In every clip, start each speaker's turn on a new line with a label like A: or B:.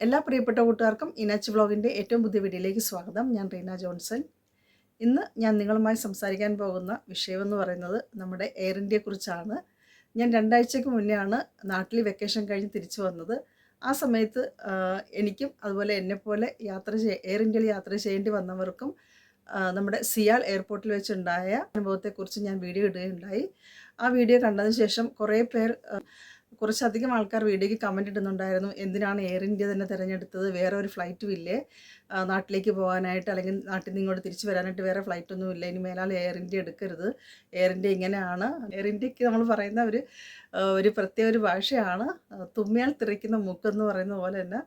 A: എല്ലാ പ്രിയപ്പെട്ട കൂട്ടുകാർക്കും ഇനച്ച് വ്ളോഗിന്റെ ഏറ്റവും പുതിയ വീഡിയോയിലേക്ക് സ്വാഗതം. ഞാൻ റീന ജോൺസൺ. ഇന്ന് ഞാൻ നിങ്ങളുമായി സംസാരിക്കാൻ പോകുന്ന വിഷയമെന്ന് പറയുന്നത് നമ്മുടെ എയർ ഇന്ത്യയെക്കുറിച്ചാണ് ഞാൻ രണ്ടാഴ്ചയ്ക്ക് മുന്നെയാണ് നാട്ടിൽ വെക്കേഷൻ കഴിഞ്ഞ് തിരിച്ചു വന്നത്. ആ സമയത്ത് എനിക്കും അതുപോലെ എന്നെപ്പോലെ യാത്ര ചെയ്യ എയർ ഇന്ത്യയിൽ യാത്ര ചെയ്യേണ്ടി വന്നവർക്കും നമ്മുടെ സിയാൽ എയർപോർട്ടിൽ വെച്ചുണ്ടായ അനുഭവത്തെക്കുറിച്ച് ഞാൻ വീഡിയോ ഇടുകയുണ്ടായി. ആ വീഡിയോ കണ്ടതിന് ശേഷം കുറേ പേർ കുറച്ചധികം ആൾക്കാർ വീഡിയോയ്ക്ക് കമന്റ് ഇടുന്നുണ്ടായിരുന്നു. എന്തിനാണ് എയർ ഇന്ത്യ തന്നെ തിരഞ്ഞെടുത്തത്? വേറെ ഒരു ഫ്ലൈറ്റും ഇല്ലേ? നാട്ടിലേക്ക് പോകാനായിട്ട് അല്ലെങ്കിൽ നാട്ടിൽ നിന്ന് ഇങ്ങോട്ട് തിരിച്ചു വരാനായിട്ട് വേറെ ഫ്ലൈറ്റ് ഒന്നും ഇല്ല. ഇനി മേലാൽ എയർ ഇന്ത്യ എടുക്കരുത്. എയർ ഇന്ത്യ ഇങ്ങനെയാണ്. എയർ ഇന്ത്യയ്ക്ക് നമ്മൾ പറയുന്ന ഒരു ഒരു പ്രത്യേക ഒരു ഭാഷയാണ്. തുമ്മിയാൽ തെറിക്കുന്ന മൂക്കെന്ന് പറയുന്ന പോലെ തന്നെ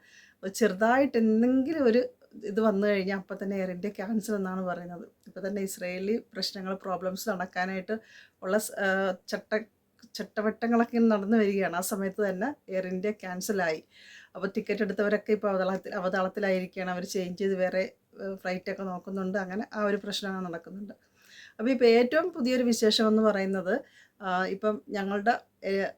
A: ചെറുതായിട്ട് എന്തെങ്കിലും ഒരു ഇത് വന്നു കഴിഞ്ഞാൽ അപ്പം തന്നെ എയർ ഇന്ത്യ ക്യാൻസൽ എന്നാണ് പറയുന്നത്. ഇപ്പം തന്നെ ഇസ്രയേലി പ്രശ്നങ്ങൾ പ്രോബ്ലംസ് നടക്കാനായിട്ട് ഉള്ള ചട്ട ചട്ടവട്ടങ്ങളൊക്കെ നടന്നു വരികയാണ്. ആ സമയത്ത് തന്നെ എയർ ഇന്ത്യ ക്യാൻസലായി അപ്പോൾ ടിക്കറ്റ് എടുത്തവരൊക്കെ ഇപ്പോൾ അവതാളത്തിൽ അവതാളത്തിലായിരിക്കുകയാണ്. അവർ ചേഞ്ച് ചെയ്ത് വേറെ ഫ്ലൈറ്റൊക്കെ നോക്കുന്നുണ്ട്. അങ്ങനെ ആ ഒരു പ്രശ്നമാണ് നടക്കുന്നുണ്ട്. അപ്പോൾ ഇപ്പോൾ ഏറ്റവും പുതിയൊരു വിശേഷം എന്ന് പറയുന്നത് ഇപ്പം ഞങ്ങളുടെ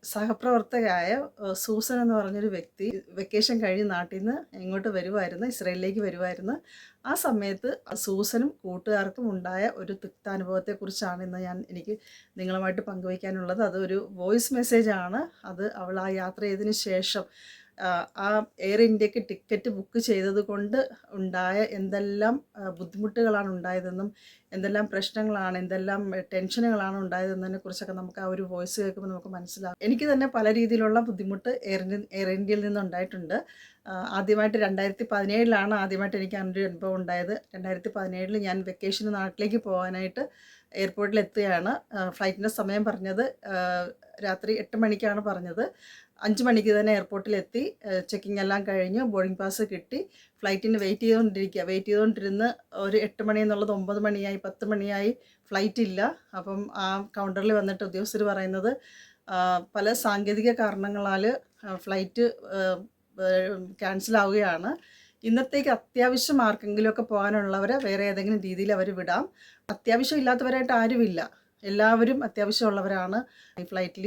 A: സഹപ്രവർത്തകയായ സൂസൻ എന്ന് പറഞ്ഞൊരു വ്യക്തി വെക്കേഷൻ കഴിഞ്ഞ് നാട്ടിൽ നിന്ന് ഇങ്ങോട്ട് വരുമായിരുന്നു ഇസ്രയേലിലേക്ക് വരുമായിരുന്നു ആ സമയത്ത് സൂസനും കൂട്ടുകാർക്കും ഉണ്ടായ ഒരു തിക്താനുഭവത്തെക്കുറിച്ചാണ് ഇന്ന് ഞാൻ എനിക്ക് നിങ്ങളുമായിട്ട് പങ്കുവയ്ക്കാനുള്ളത്. അതൊരു വോയിസ് മെസ്സേജാണ്. അത് അവൾ ആ യാത്ര ചെയ്തതിന് ശേഷം ആ, എയർ ഇന്ത്യയ്ക്ക് ടിക്കറ്റ് ബുക്ക് ചെയ്തത് കൊണ്ട് ഉണ്ടായ എന്തെല്ലാം ബുദ്ധിമുട്ടുകളാണ് ഉണ്ടായതെന്നും എന്തെല്ലാം പ്രശ്നങ്ങളാണ് എന്തെല്ലാം ടെൻഷനുകളാണ് ഉണ്ടായതെന്നതിനെ കുറിച്ചൊക്കെ നമുക്ക് ആ ഒരു വോയിസ് കേൾക്കുമ്പോൾ നമുക്ക് മനസ്സിലാകും എനിക്ക് തന്നെ പല രീതിയിലുള്ള ബുദ്ധിമുട്ട് എയർ എയർ ഇന്ത്യയിൽ നിന്നുണ്ടായിട്ടുണ്ട് ആദ്യമായിട്ട് രണ്ടായിരത്തി പതിനേഴിലാണ് ആദ്യമായിട്ട് എനിക്ക് അങ്ങനെ ഒരു അനുഭവം ഉണ്ടായത്. രണ്ടായിരത്തി പതിനേഴിൽ ഞാൻ വെക്കേഷന് നാട്ടിലേക്ക് പോകാനായിട്ട് എയർപോർട്ടിൽ എത്തുകയാണ്. ഫ്ലൈറ്റിന്റെ സമയം പറഞ്ഞത് രാത്രി എട്ട് മണിക്കാണ് പറഞ്ഞത്. അഞ്ച് മണിക്ക് തന്നെ എയർപോർട്ടിൽ എത്തി ചെക്കിംഗ് എല്ലാം കഴിഞ്ഞ് ബോർഡിംഗ് പാസ് കിട്ടി. ഫ്ലൈറ്റിന് വെയിറ്റ് ചെയ്തുകൊണ്ടിരിക്കുക വെയിറ്റ് ചെയ്തുകൊണ്ടിരുന്ന് ഒരു എട്ട് മണി എന്നുള്ളത് ഒമ്പത് മണിയായി പത്ത് മണിയായി ഫ്ലൈറ്റ് ഇല്ല. അപ്പം ആ കൗണ്ടറിൽ വന്നിട്ട് ഉദ്യോഗസ്ഥർ പറയുന്നത് പല സാങ്കേതിക കാരണങ്ങളാൽ ഫ്ലൈറ്റ് ക്യാൻസൽ ആവുകയാണ്. ഇന്നത്തേക്ക് അത്യാവശ്യം ആർക്കെങ്കിലുമൊക്കെ പോകാനുള്ളവരെ വേറെ ഏതെങ്കിലും രീതിയിൽ അവർ വിടാം. അത്യാവശ്യം ഇല്ലാത്തവരായിട്ട് ആരുമില്ല. എല്ലാവരും അത്യാവശ്യമുള്ളവരാണ്. ഈ ഫ്ലൈറ്റിൽ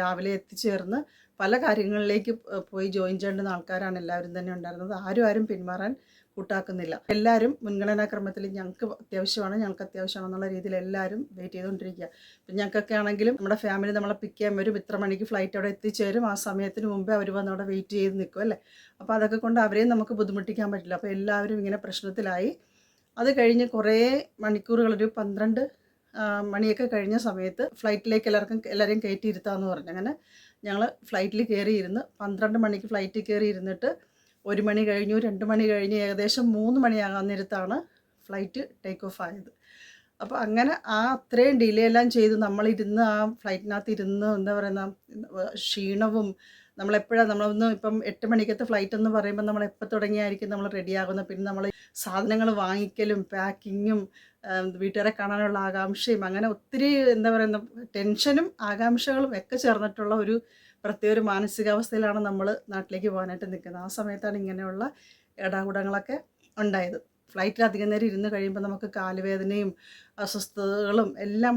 A: രാവിലെ എത്തിച്ചേർന്ന് പല കാര്യങ്ങളിലേക്ക് പോയി ജോയിൻ ചെയ്യേണ്ടുന്ന ആൾക്കാരാണ് എല്ലാവരും തന്നെ ഉണ്ടായിരുന്നത്. ആരും ആരും പിന്മാറാൻ കൂട്ടാക്കുന്നില്ല. എല്ലാവരും മുൻഗണനാക്രമത്തിൽ ഞങ്ങൾക്ക് അത്യാവശ്യമാണ് ഞങ്ങൾക്ക് അത്യാവശ്യമാണ് എന്നുള്ള രീതിയിൽ എല്ലാവരും വെയിറ്റ് ചെയ്തുകൊണ്ടിരിക്കുക. ഇപ്പം ഞങ്ങൾക്കൊക്കെ ആണെങ്കിലും നമ്മുടെ ഫാമിലി നമ്മളെ പിക്ക് ചെയ്യാൻ വരും. ഇത്ര മണിക്ക് ഫ്ലൈറ്റ് അവിടെ എത്തിച്ചേരും. ആ സമയത്തിന് മുമ്പേ അവർ വന്ന് അവിടെ വെയിറ്റ് ചെയ്ത് നിൽക്കും അല്ലേ? അപ്പോൾ അതൊക്കെ കൊണ്ട് അവരെയും നമുക്ക് ബുദ്ധിമുട്ടിക്കാൻ പറ്റില്ല. അപ്പോൾ എല്ലാവരും ഇങ്ങനെ പ്രശ്നത്തിലായി. അത് കഴിഞ്ഞ് കുറേ മണിക്കൂറുകൾ ഒരു പന്ത്രണ്ട് മണിയൊക്കെ കഴിഞ്ഞ സമയത്ത് ഫ്ലൈറ്റിലേക്ക് എല്ലാവർക്കും എല്ലാവരെയും കയറ്റിയിരുത്താമെന്ന് പറഞ്ഞു. അങ്ങനെ ഞങ്ങൾ ഫ്ലൈറ്റിൽ കയറിയിരുന്ന് പന്ത്രണ്ട് മണിക്ക് ഫ്ലൈറ്റിൽ കയറി ഇരുന്നിട്ട് ഒരു മണി കഴിഞ്ഞു രണ്ട് മണി കഴിഞ്ഞ് ഏകദേശം മൂന്ന് മണിയാകാൻ നേരത്താണ് ഫ്ലൈറ്റ് ടേക്ക് ഓഫ് ആയത്. അപ്പോൾ അങ്ങനെ ആ അത്രയും ഡിലേ എല്ലാം ചെയ്ത് നമ്മളിരുന്ന് ആ ഫ്ലൈറ്റിനകത്ത് ഇരുന്ന് എന്താ പറയുന്ന ക്ഷീണവും നമ്മളെപ്പോഴാണ് നമ്മളൊന്ന് ഇപ്പം എട്ട് മണിക്കത്തെ ഫ്ലൈറ്റ് എന്ന് പറയുമ്പോൾ നമ്മൾ എപ്പോൾ തുടങ്ങിയായിരിക്കും നമ്മൾ റെഡിയാകുന്നത് പിന്നെ നമ്മൾ സാധനങ്ങൾ വാങ്ങിക്കലും പാക്കിങ്ങും വീട്ടുകാരെ കാണാനുള്ള ആകാംക്ഷയും അങ്ങനെ ഒത്തിരി എന്താ പറയുന്ന ടെൻഷനും ആകാംക്ഷകളും ഒക്കെ ചേർന്നിട്ടുള്ള ഒരു പ്രത്യേക ഒരു മാനസികാവസ്ഥയിലാണ് നമ്മൾ നാട്ടിലേക്ക് പോകാനായിട്ട് നിൽക്കുന്നത്. ആ സമയത്താണ് ഇങ്ങനെയുള്ള ഇടാകൂടങ്ങളൊക്കെ ഉണ്ടായത്. ഫ്ലൈറ്റിൽ അധികം നേരം ഇരുന്ന് കഴിയുമ്പോൾ നമുക്ക് കാലുവേദനയും അസ്വസ്ഥതകളും എല്ലാം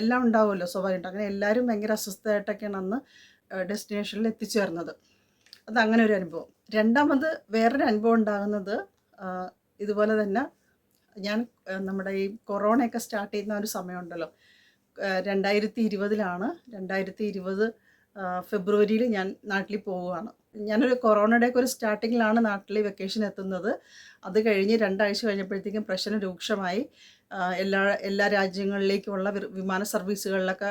A: എല്ലാം ഉണ്ടാവുമല്ലോ സ്വാഭാവികമായിട്ട്. അങ്ങനെ എല്ലാവരും ഭയങ്കര അസ്വസ്ഥമായിട്ടൊക്കെയാണ് അന്ന് ഡെസ്റ്റിനേഷനിൽ എത്തിച്ചേർന്നത്. അത് അങ്ങനെ ഒരു അനുഭവം. രണ്ടാമത് വേറൊരു അനുഭവം ഉണ്ടാകുന്നത് ഇതുപോലെ തന്നെ ഞാൻ നമ്മുടെ ഈ കൊറോണയൊക്കെ സ്റ്റാർട്ട് ചെയ്യുന്ന ഒരു സമയമുണ്ടല്ലോ. രണ്ടായിരത്തി ഇരുപതിലാണ്. രണ്ടായിരത്തി ഇരുപത് ഫെബ്രുവരിയിൽ ഞാൻ നാട്ടിൽ പോവുകയാണ്. ഞാനൊരു കൊറോണയുടെയൊക്കെ ഒരു സ്റ്റാർട്ടിങ്ങിലാണ് നാട്ടിൽ വെക്കേഷൻ എത്തുന്നത്. അത് കഴിഞ്ഞ് രണ്ടാഴ്ച കഴിഞ്ഞപ്പോഴത്തേക്കും പ്രശ്നം രൂക്ഷമായി. എല്ലാ എല്ലാ രാജ്യങ്ങളിലേക്കുമുള്ള വിമാന സർവീസുകളിലൊക്കെ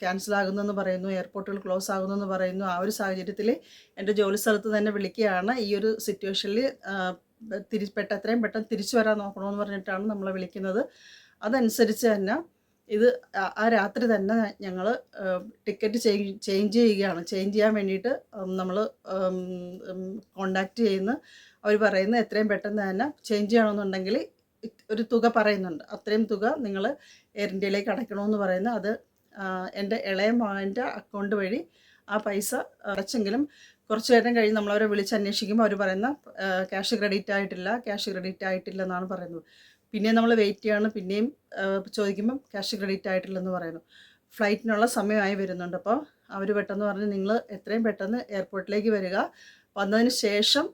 A: ക്യാൻസൽ ആകുന്നെന്ന് പറയുന്നു എയർപോർട്ടുകൾ ക്ലോസ് ആകുന്നെന്ന് പറയുന്നു. ആ ഒരു സാഹചര്യത്തിൽ എന്റെ ജോലി സ്ഥലത്ത് തന്നെ വിളിക്കുകയാണ്. ഈ ഒരു സിറ്റുവേഷനിൽ തിരി പെട്ട എത്രയും പെട്ടെന്ന് തിരിച്ചു വരാൻ നോക്കണമെന്ന് പറഞ്ഞിട്ടാണ് നമ്മളെ വിളിക്കുന്നത്. അതനുസരിച്ച് തന്നെ ഇത് ആ- രാത്രി തന്നെ ഞങ്ങൾ ടിക്കറ്റ് ചേഞ്ച് ചെയ്യുകയാണ്. ചേഞ്ച് ചെയ്യാൻ വേണ്ടിയിട്ട് നമ്മൾ കോണ്ടാക്ട് ചെയ്യുന്ന അവർ പറയുന്നത് എത്രയും പെട്ടെന്ന് തന്നെ ചേഞ്ച് ചെയ്യണമെന്നുണ്ടെങ്കിൽ ഒരു തുക പറയുന്നുണ്ട്. അത്രയും തുക നിങ്ങൾ എയർ ഇന്ത്യയിലേക്ക് അടയ്ക്കണമെന്ന് പറയുന്നത് അത് എന്റെ ഇളയ മകന്റെ അക്കൗണ്ട് വഴി ആ പൈസ അടച്ചെങ്കിലും കുറച്ച് നേരം കഴിഞ്ഞ് നമ്മളവരെ വിളിച്ച് അന്വേഷിക്കുമ്പോൾ അവർ പറയുന്ന ക്യാഷ് ക്രെഡിറ്റ് ആയിട്ടില്ല ക്യാഷ് ക്രെഡിറ്റ് ആയിട്ടില്ല എന്നാണ് പറയുന്നത്. പിന്നെയും നമ്മൾ വെയിറ്റ് ചെയ്യാണ്. പിന്നെയും ചോദിക്കുമ്പം ക്യാഷ് ക്രെഡിറ്റ് ആയിട്ടില്ലെന്ന് പറയുന്നു. ഫ്ലൈറ്റിനുള്ള സമയമായി വരുന്നുണ്ട്. അപ്പോൾ അവർ പെട്ടെന്ന് പറഞ്ഞ് നിങ്ങൾ എത്രയും പെട്ടെന്ന് എയർപോർട്ടിലേക്ക് വരിക. വന്നതിന് ശേഷം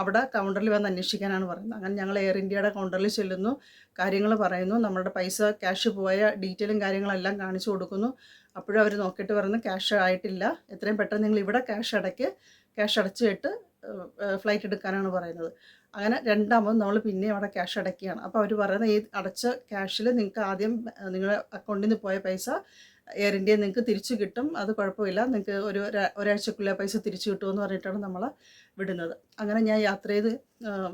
A: അവിടെ കൗണ്ടറിൽ വന്ന് അന്വേഷിക്കാനാണ് പറയുന്നത്. അങ്ങനെ ഞങ്ങൾ എയർ ഇന്ത്യയുടെ കൗണ്ടറിൽ ചെല്ലുന്നു. കാര്യങ്ങൾ പറയുന്നു. നമ്മുടെ പൈസ ക്യാഷ് പോയ ഡീറ്റെയിലും കാര്യങ്ങളെല്ലാം കാണിച്ചു കൊടുക്കുന്നു. അപ്പോഴും അവർ നോക്കിയിട്ട് പറയുന്നു ക്യാഷ് ആയിട്ടില്ല. എത്രയും പെട്ടെന്ന് നിങ്ങൾ ഇവിടെ ക്യാഷ് അടയ്ക്ക് ക്യാഷ് അടച്ചിട്ട് ഫ്ലൈറ്റ് എടുക്കാനാണ് പറയുന്നത്. അങ്ങനെ രണ്ടാമത് നമ്മൾ പിന്നെ അവിടെ ക്യാഷ് അടയ്ക്കുകയാണ്. അപ്പോൾ അവർ പറയുന്നത് ഈ അടച്ച ക്യാഷിൽ നിങ്ങൾക്ക് ആദ്യം നിങ്ങളുടെ അക്കൗണ്ടിൽ നിന്ന് പോയ പൈസ എയർ ഇന്ത്യ നിങ്ങൾക്ക് തിരിച്ചു കിട്ടും. അത് കുഴപ്പമില്ല. നിങ്ങൾക്ക് ഒരു ഒരാ- ഒരാഴ്ചക്കുള്ളിൽ പൈസ തിരിച്ചു കിട്ടുമെന്ന് പറഞ്ഞിട്ടാണ് നമ്മൾ വിടുന്നത്. അങ്ങനെ ഞാൻ യാത്ര ചെയ്ത്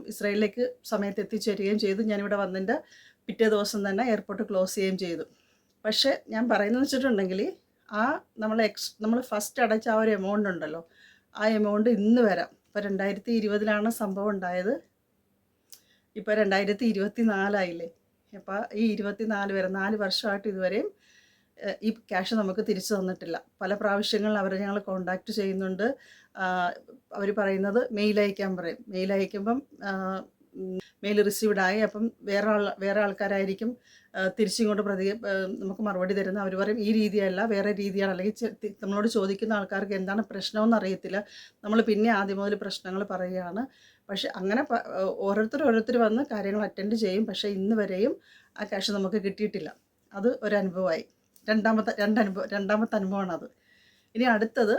A: ഇസ്രായേലിലേക്ക് സമയത്ത് എത്തിച്ചേരുകയും ചെയ്തു. ഞാനിവിടെ വന്നതിന്റെ പിറ്റേ ദിവസം തന്നെ എയർപോർട്ട് ക്ലോസ് ചെയ്യുകയും ചെയ്തു. പക്ഷേ ഞാൻ പറയുന്നത് വെച്ചിട്ടുണ്ടെങ്കിൽ ആ നമ്മൾ എക്സ് നമ്മൾ ഫസ്റ്റ് അടച്ച ആ ഒരു എമൗണ്ട് ഉണ്ടല്ലോ. ആ എമൗണ്ട് ഇന്ന് വരാം. ഇപ്പോൾ രണ്ടായിരത്തി ഇരുപതിലാണ് സംഭവം ഉണ്ടായത്. ഇപ്പോൾ രണ്ടായിരത്തി ഇരുപത്തി നാലായില്ലേ അപ്പോൾ ഈ ഇരുപത്തി നാല് വരെ നാല് വർഷമായിട്ട് ഇതുവരെയും ഈ ക്യാഷ് നമുക്ക് തിരിച്ചു തന്നിട്ടില്ല. പല പ്രാവശ്യങ്ങളിൽ അവരെ ഞങ്ങൾ കോണ്ടാക്ട് ചെയ്യുന്നുണ്ട്. അവർ പറയുന്നത് മെയിൽ അയക്കാൻ പറയും. മെയിൽ അയക്കുമ്പം മെയിൽ റിസീവ്ഡ് ആയി. അപ്പം വേറെ ആൾ വേറെ ആൾക്കാരായിരിക്കും തിരിച്ചിങ്ങോട്ട് പ്രതി നമുക്ക് മറുപടി തരുന്ന. അവർ പറയും ഈ രീതിയല്ല വേറെ രീതിയാണ്. അല്ലെങ്കിൽ നമ്മളോട് ചോദിക്കുന്ന ആൾക്കാർക്ക് എന്താണ് പ്രശ്നമെന്ന് അറിയത്തില്ല. നമ്മൾ പിന്നെ ആദ്യം മുതൽ പ്രശ്നങ്ങൾ പറയുകയാണ്. പക്ഷെ അങ്ങനെ ഓരോരുത്തർ ഓരോരുത്തർ വന്ന് കാര്യങ്ങൾ അറ്റൻഡ് ചെയ്യും. പക്ഷേ ഇന്ന് വരെയും ആ ക്യാഷ് നമുക്ക് കിട്ടിയിട്ടില്ല. അത് ഒരു അനുഭവമായി. രണ്ടാമത്തെ രണ്ടനുഭവം രണ്ടാമത്തെ അനുഭവമാണ് അത് ഇനി അടുത്തത്